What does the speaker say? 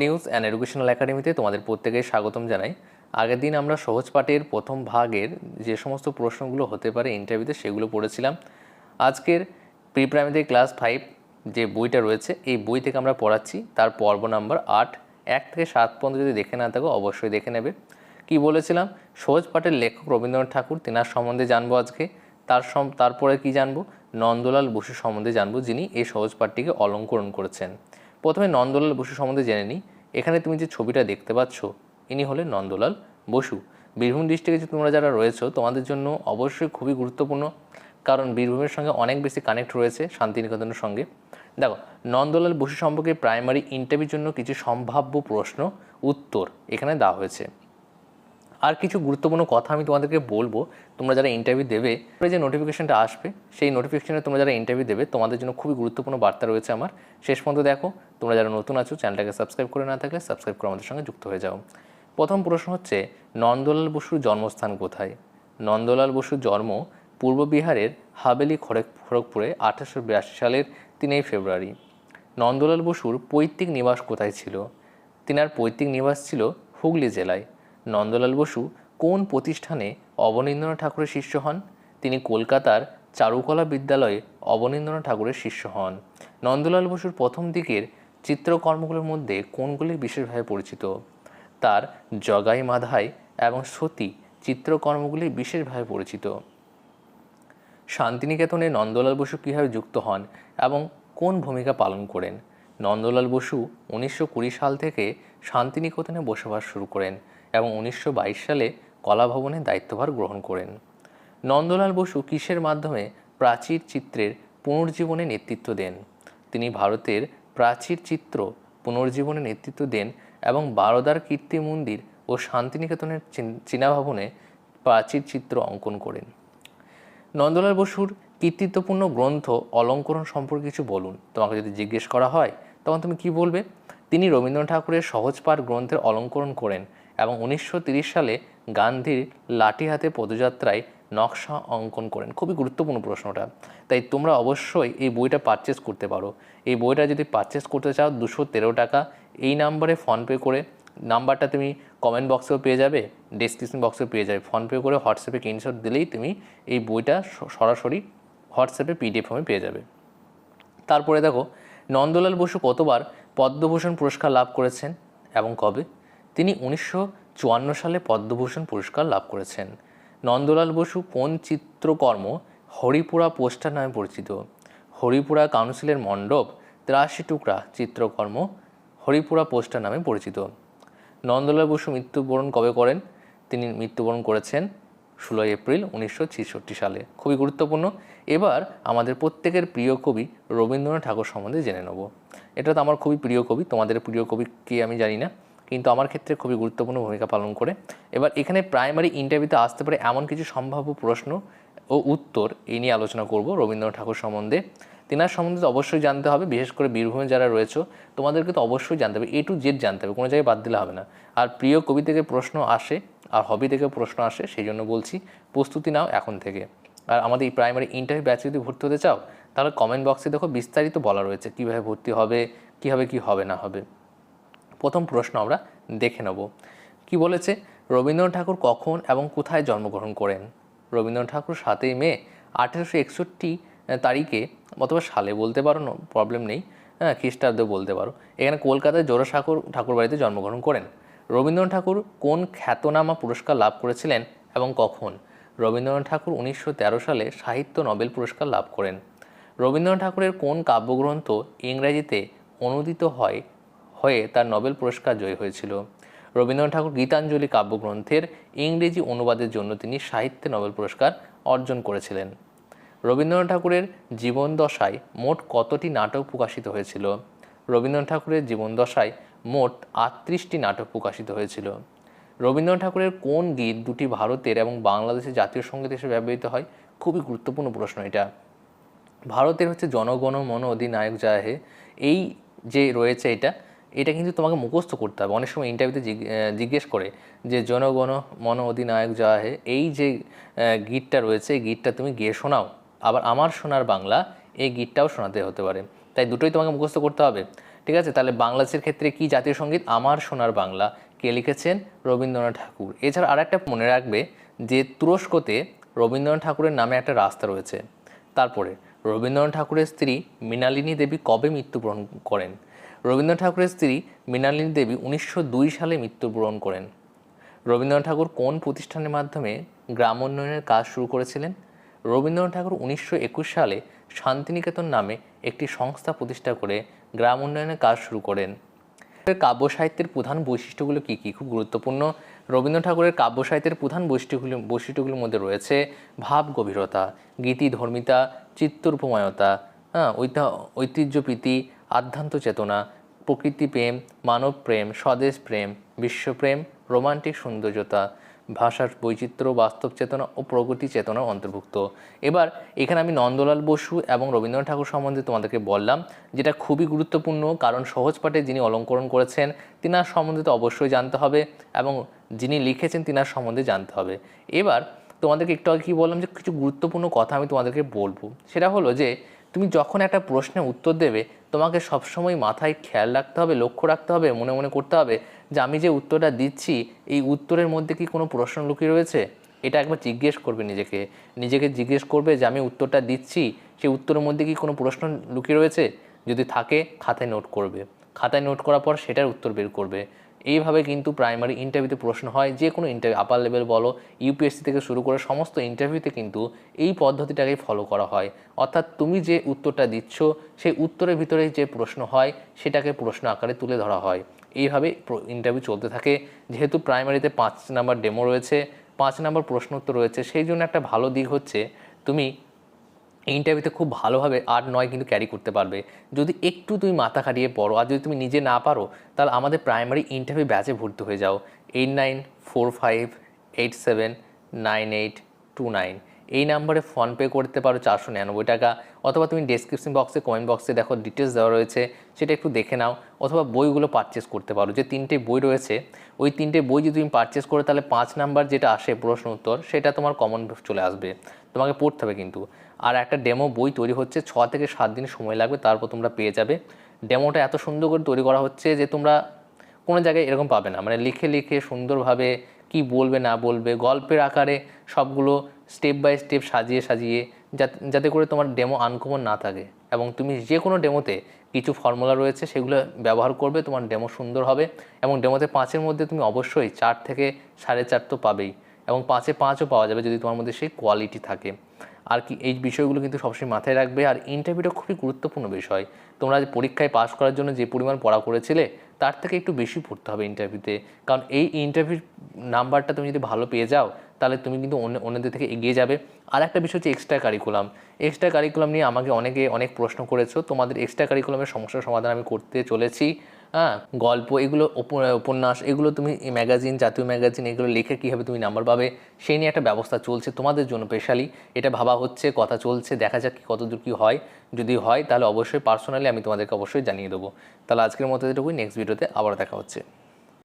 News and educational একাডেমিতে তোমাদের প্রত্যেকে স্বাগতম জানাই। আগের দিন আমরা সহজ পাঠের প্রথম ভাগের যে সমস্ত প্রশ্নগুলো হতে পারে ইন্টারভিউতে সেগুলো পড়েছিলাম। আজকের প্রি প্রাইমারি ক্লাস ফাইভ যে বইটা রয়েছে, এই বই থেকে আমরা পড়াচ্ছি। তার পর্ব নাম্বার আট। এক থেকে সাত পর্যন্ত যদি দেখে না থাকো, অবশ্যই দেখে নেবে। কি বলেছিলাম? সহজ পাঠের লেখক রবীন্দ্রনাথ ঠাকুর, তেনার সম্বন্ধে জানব আজকে। তার তারপরে কি জানব? নন্দলাল বসু সম্বন্ধে জানব, যিনি এই সহজ পাঠটিকে অলঙ্করণ করেছেন। প্রথমে নন্দলাল বসু সম্বন্ধে জেনে নিই। এখানে তুমি যে ছবিটা দেখতে পাচ্ছ, ইনি হলেন নন্দলাল বসু। বীরভূম ডিস্ট্রিক্টে যে তোমরা যারা রয়েছো, তোমাদের জন্য অবশ্যই খুবই গুরুত্বপূর্ণ, কারণ বীরভূমের সঙ্গে অনেক বেশি কানেক্ট রয়েছে শান্তিনিকেতনের সঙ্গে। দেখো, নন্দলাল বসু সম্পর্কে প্রাইমারি ইন্টারভিউর জন্য কিছু সম্ভাব্য প্রশ্ন, উত্তর এখানে দেওয়া হয়েছে। আর কিছু গুরুত্বপূর্ণ কথা আমি তোমাদেরকে বলব। তোমরা যারা ইন্টারভিউ দেবে যে নোটিফিকেশনটা আসবে, সেই নোটিফিকেশনে তোমরা যারা ইন্টারভিউ দেবে, তোমাদের জন্য খুবই গুরুত্বপূর্ণ বার্তা রয়েছে আমার। শেষ পর্যন্ত দেখো, তোমরা যারা নতুন আছো, চ্যানেলটাকে সাবস্ক্রাইব করে না থাকলে সাবস্ক্রাইব করে আমাদের সঙ্গে যুক্ত হয়ে যাও। প্রথম প্রশ্ন হচ্ছে, নন্দলাল বসুর জন্মস্থান কোথায়? নন্দলাল বসুর জন্ম পূর্ব বিহারের হাবেলি খড়গ, খড়গপুরে আঠারোশো বিরাশি সালের তিনই ফেব্রুয়ারি। নন্দলাল বসুর পৈতৃক নিবাস কোথায় ছিল? তিনার পৈতৃক নিবাস ছিল হুগলি জেলায়। নন্দলাল বসু কোন প্রতিষ্ঠানে অবনীন্দ্রনাথ ঠাকুরের শিষ্য হন? তিনি কলকাতার চারুকলা বিদ্যালয়ে অবনীন্দ্রনাথ ঠাকুরের শিষ্য হন। নন্দলাল বসুর প্রথম দিকের চিত্রকর্মগুলোর মধ্যে কোনগুলি বিশেষভাবে পরিচিত? তার জগাই মাধাই এবং সতী চিত্রকর্মগুলি বিশেষভাবে পরিচিত। শান্তিনিকেতনে নন্দলাল বসু কীভাবে যুক্ত হন এবং কোন ভূমিকা পালন করেন? নন্দলাল বসু উনিশশো কুড়ি সাল থেকে শান্তিনিকেতনে বসবাস শুরু করেন। এবং উনিশশো বাইশ সালে কলাভবনে দায়িত্বভার গ্রহণ করেন। নন্দলাল বসু কিসের মাধ্যমে প্রাচীর চিত্রের পুনর্জীবনে নেতৃত্ব দেন? তিনি ভারতের প্রাচীর চিত্র পুনর্জীবনে নেতৃত্ব দেন এবং বারোদার কীর্তি মন্দির ও শান্তিনিকেতনের চীন- চীনা ভবনে প্রাচীর চিত্র অঙ্কন করেন। নন্দলাল বসুর কৃতিত্বপূর্ণ গ্রন্থ অলঙ্করণ সম্পর্কে কিছু বলুন। তোমাকে যদি জিজ্ঞেস করা হয়, তখন তুমি কি বলবে? তিনি রবীন্দ্রনাথ ঠাকুরের সহজপাঠ গ্রন্থের অলঙ্করণ করেন। এবং উনিশশো সালে গান্ধীর লাঠি হাতে পদযাত্রায় নকশা অঙ্কন করেন। খুবই গুরুত্বপূর্ণ প্রশ্নটা। তাই তোমরা অবশ্যই এই বইটা পারচেস করতে পারো। এই বইটা যদি পারচেস করতে চাও দুশো তেরো টাকা, এই নাম্বারে ফোনপে করে নাম্বারটা তুমি কমেন্ট বক্সেও পেয়ে যাবে ডেসক্রিপশন বক্সেও পেয়ে যাবে। ফোনপে করে হোয়াটসঅ্যাপে স্ক্রিনশট দিলেই তুমি এই বইটা সরাসরি হোয়াটসঅ্যাপে পিডিএফ ফর্মে পেয়ে যাবে। তারপরে দেখো, নন্দলাল বসু কতবার পদ্মভূষণ পুরস্কার লাভ করেছেন এবং কবে? তিনি উনিশশো চুয়ান্ন সালে পদ্মভূষণ পুরস্কার লাভ করেছেন। নন্দলাল বসু কোন চিত্রকর্ম হরিপুরা পোস্টার নামে পরিচিত? হরিপুরা কাউন্সিলের মণ্ডপ, তিরাশি টুকরা চিত্রকর্ম হরিপুরা পোস্টার নামে পরিচিত। নন্দলাল বসু মৃত্যুবরণ কবে করেন? তিনি মৃত্যুবরণ করেছেন ষোলোই এপ্রিল উনিশশো ছেষট্টি সালে। খুবই গুরুত্বপূর্ণ। এবার আমাদের প্রত্যেকের প্রিয় কবি রবীন্দ্রনাথ ঠাকুর সম্বন্ধে জেনে নেব। এটা তো আমার খুবই প্রিয় কবি। তোমাদের প্রিয় কবি কে আমি জানি না। কিন্তু আমার ক্ষেত্রে খুবই গুরুত্বপূর্ণ ভূমিকা পালন করে। এবার এখানে প্রাইমারি ইন্টারভিউতে আসতে পারে এমন কিছু সম্ভাব্য প্রশ্ন ও উত্তর এই নিয়ে আলোচনা করব রবীন্দ্রনাথ ঠাকুর সম্বন্ধে। তেনার সম্বন্ধে তো অবশ্যই জানতে হবে, বিশেষ করে বীরভূমে যারা রয়েছে, তোমাদেরকে তো অবশ্যই জানতে হবে এ টু জেড জানতে হবে, কোনো জায়গায় বাদ দিলে হবে না। আর প্রিয় কবি থেকে প্রশ্ন আসে, আর হবি থেকে প্রশ্ন আসে, সেই জন্য বলছি প্রস্তুতি নাও এখন থেকে। আর আমাদের এই প্রাইমারি ইন্টারভিউ ব্যাচে যদি ভর্তি হতে চাও, তাহলে কমেন্ট বক্সে দেখো বিস্তারিত বলা রয়েছে, কীভাবে ভর্তি হবে, কীভাবে কী হবে না হবে। প্রথম প্রশ্ন আমরা দেখে নেব। কি বলেছে? রবীন্দ্রনাথ ঠাকুর কখন এবং কোথায় জন্মগ্রহণ করেন? রবীন্দ্রনাথ ঠাকুর সাতই মে আঠেরোশো একষট্টি তারিখে অথবা সালে বলতে পারো প্রবলেম নেই। হ্যাঁ খ্রিস্টাব্দে বলতে পারো। এখানে কলকাতায় জোড়াসাঁকোর ঠাকুর বাড়িতে জন্মগ্রহণ করেন। রবীন্দ্রনাথ ঠাকুর কোন খ্যাতনামা পুরস্কার লাভ করেছিলেন এবং কখন? রবীন্দ্রনাথ ঠাকুর উনিশশো তেরো সালে সাহিত্য নোবেল পুরস্কার লাভ করেন। রবীন্দ্রনাথ ঠাকুরের কোন কাব্যগ্রন্থ ইংরেজিতে অনুদিত হয় হয়ে তার নোবেল পুরস্কার জয়ী হয়েছিল। রবীন্দ্রনাথ ঠাকুর গীতাঞ্জলি কাব্যগ্রন্থের ইংরেজি অনুবাদের জন্য তিনি সাহিত্যে নোবেল পুরস্কার অর্জন করেছিলেন। রবীন্দ্রনাথ ঠাকুরের জীবনদশায় মোট কতটি নাটক প্রকাশিত হয়েছিল? রবীন্দ্রনাথ ঠাকুরের জীবনদশায় মোট আটত্রিশটি নাটক প্রকাশিত হয়েছিল। রবীন্দ্রনাথ ঠাকুরের কোন গীত দুটি ভারতের এবং বাংলাদেশের জাতীয় সংগীত হিসেবে ব্যবহৃত হয়? খুবই গুরুত্বপূর্ণ প্রশ্ন এটা। ভারতের হচ্ছে জনগণ মন অধিনায়ক যায় হে, এই যে রয়েছে এটা এটা কিন্তু তোমাকে মুখস্থ করতে হবে। অনেক সময় ইন্টারভিউতে জিজ্ঞেস করে যে, জনগণ, মন অধিনায়ক যায় হে এই যে গীতটা রয়েছে, এই গীতটা তুমি গিয়ে শোনাও। আবার আমার শোনার বাংলা, এই গীতটাও শোনাতে হতে পারে। তাই দুটোই তোমাকে মুখস্থ করতে হবে। ঠিক আছে? তাহলে বাংলাদেশের ক্ষেত্রে কি জাতীয় সংগীত? আমার সোনার বাংলা, কে লিখেছেন? রবীন্দ্রনাথ ঠাকুর। এছাড়া আর একটা মনে রাখবে যে, তুরস্কতে রবীন্দ্রনাথ ঠাকুরের নামে একটা রাস্তা রয়েছে। তারপরে, রবীন্দ্রনাথ ঠাকুরের স্ত্রী মৃণালিনী দেবী কবে মৃত্যুবরণ করেন? রবীন্দ্রনাথ ঠাকুরের স্ত্রী মৃণালিনী দেবী উনিশশো দুই সালে মৃত্যুবরণ করেন। রবীন্দ্রনাথ ঠাকুর কোন প্রতিষ্ঠানের মাধ্যমে গ্রাম উন্নয়নের কাজ শুরু করেছিলেন? রবীন্দ্রনাথ ঠাকুর উনিশশো একুশ সালে শান্তিনিকেতন নামে একটি সংস্থা প্রতিষ্ঠা করে গ্রাম উন্নয়নের কাজ শুরু করেন। কাব্য সাহিত্যের প্রধান বৈশিষ্ট্যগুলো কী কী? খুব গুরুত্বপূর্ণ। রবীন্দ্র ঠাকুরের কাব্য সাহিত্যের প্রধান বৈশিষ্ট্যগুলি, বৈশিষ্ট্যগুলির মধ্যে রয়েছে ভাব গভীরতা গীতি ধর্মিতা চিত্তরূপময়তা হ্যাঁ ঐতা- ঐতিহ্যপ্রীতি আধ্যাত্ম চেতনা, প্রকৃতি প্রেম, মানব প্রেম, স্বদেশ প্রেম বিশ্বপ্রেম রোমান্টিক সৌন্দর্যতা, ভাষার বৈচিত্র্য, বাস্তব চেতনা ও প্রগতি চেতনা অন্তর্ভুক্ত। এবার এখানে আমি নন্দলাল বসু এবং রবীন্দ্রনাথ ঠাকুর সম্বন্ধে তোমাদেরকে বললাম, যেটা খুবই গুরুত্বপূর্ণ, কারণ সহজ পাঠে যিনি অলঙ্করণ করেছেন, তিনার সম্বন্ধে তো অবশ্যই জানতে হবে এবং যিনি লিখেছেন তিনার সম্বন্ধে জানতে হবে। এবার তোমাদেরকে একটু আগে কী বললাম যে কিছু গুরুত্বপূর্ণ কথা আমি তোমাদেরকে বলব। সেটা হলো যে তুমি যখন একটা প্রশ্নের উত্তর দেবে, তোমাকে সবসময় মাথায় খেয়াল রাখতে হবে, লক্ষ্য রাখতে হবে, মনে মনে করতে হবে যে আমি যে উত্তরটা দিচ্ছি, এই উত্তরের মধ্যে কি কোনো প্রশ্ন লুকিয়ে রয়েছে? এটা একবার জিজ্ঞেস করবে নিজেকে। নিজেকে জিজ্ঞেস করবে যে আমি উত্তরটা দিচ্ছি, সেই উত্তরের মধ্যে কি কোনো প্রশ্ন লুকিয়ে রয়েছে? যদি থাকে, খাতায় নোট করবে। খাতায় নোট করার পর সেটার উত্তর বের করবে। এইভাবে কিন্তু প্রাইমারি ইন্টারভিউতে প্রশ্ন হয়, যে কোনো ইন্টারভিউ আপার লেভেল বলো ইউপিএসসি থেকে শুরু করে সমস্ত ইন্টারভিউতে কিন্তু এই পদ্ধতিটাকেই ফলো করা হয়। অর্থাৎ তুমি যে উত্তরটা দিচ্ছ, সেই উত্তরের ভিতরে যে প্রশ্ন হয়, সেটাকে প্রশ্ন আকারে তুলে ধরা হয়। এইভাবে ইন্টারভিউ চলতে থাকে। যেহেতু প্রাইমারিতে পাঁচ নাম্বার ডেমো রয়েছে, পাঁচ নাম্বার প্রশ্ন উত্তর রয়েছে, সেই জন্য একটা ভালো দিক হচ্ছে, তুমি এই ইন্টারভিউতে খুব ভালোভাবে আট নয় কিন্তু ক্যারি করতে পারবে। যদি একটু তুমি মাথা খাটিয়ে পড়ো, আর যদি তুমি নিজে না পারো, তাহলে আমাদের প্রাইমারি ইন্টারভিউ ব্যাচে ভর্তি হয়ে যাও। Eight nine four five eight seven nine eight two nine এই নাম্বারে ফোনপে করতে পারো চারশো নিরানব্বই টাকা। অথবা তুমি ডেসক্রিপশন বক্সে কমেন্ট বক্সে দেখো ডিটেলস দেওয়া রয়েছে, সেটা একটু দেখে নাও। অথবা বইগুলো পারচেস করতে পারো। যে তিনটে বই রয়েছে, ওই তিনটে বই যদি তুমি পারচেস করো, তাহলে পাঁচ নাম্বার যেটা আসে প্রশ্ন উত্তর, সেটা তোমার কমন চলে আসবে। তোমাকে পড়তে হবে কিন্তু। আর একটা ডেমো বই তৈরি হচ্ছে, ছ থেকে সাত দিন সময় লাগবে, তারপর তোমরা পেয়ে যাবে। ডেমোটা এত সুন্দর করে তৈরি করা হচ্ছে যে তোমরা কোনো জায়গায় এরকম পাবে না। মানে লিখে লিখে, সুন্দরভাবে কি বলবে না বলবে, গল্পের আকারে সবগুলো স্টেপ বাই স্টেপ সাজিয়ে সাজিয়ে যাতে করে তোমার ডেমো আনকমন না থাকে। এবং তুমি যে কোনো ডেমোতে কিছু ফর্মুলা রয়েছে, সেগুলো ব্যবহার করবে, তোমার ডেমো সুন্দর হবে। এবং ডেমোতে পাঁচের মধ্যে তুমি অবশ্যই চার থেকে সাড়ে চার তো পাবেই। এবং পাঁচে পাঁচও পাওয়া যাবে যদি তোমার মধ্যে সেই কোয়ালিটি থাকে। আর কি এই বিষয়গুলো কিন্তু সবসময় মাথায় রাখবে। আর ইন্টারভিউটা খুবই গুরুত্বপূর্ণ বিষয়। তোমরা পরীক্ষায় পাস করার জন্য যে পরিমাণ পড়া করেছিলে, তার থেকে একটু বেশি পড়তে হবে ইন্টারভিউতে কারণ এই ইন্টারভিউ নাম্বারটা তুমি যদি ভালো পেয়ে যাও, তাহলে তুমি কিন্তু অন্য, অন্যদের থেকে এগিয়ে যাবে। আর একটা বিষয় হচ্ছে এক্সট্রা কারিকুলাম এক্সট্রা কারিকুলাম নিয়ে আমাকে অনেকে অনেক প্রশ্ন করেছ। তোমাদের এক্সট্রা কারিকুলামের সমস্যার সমাধান আমি করতে চলেছি। হ্যাঁ গল্প, এগুলো উপ- উপন্যাস, এগুলো তুমি ম্যাগাজিন জাতীয় ম্যাগাজিন এগুলো লেখে কীভাবে তুমি নাম্বার পাবে, সেই নিয়ে একটা ব্যবস্থা চলছে তোমাদের জন্য স্পেশালি এটা ভাবা হচ্ছে, কথা চলছে, দেখা যাক কি, কতদূর কী হয়। যদি হয়, তাহলে অবশ্যই পার্সোনালি আমি তোমাদেরকে অবশ্যই জানিয়ে দেবো। তাহলে আজকের মতো এটুকুই নেক্সট ভিডিওতে আবার দেখা হচ্ছে।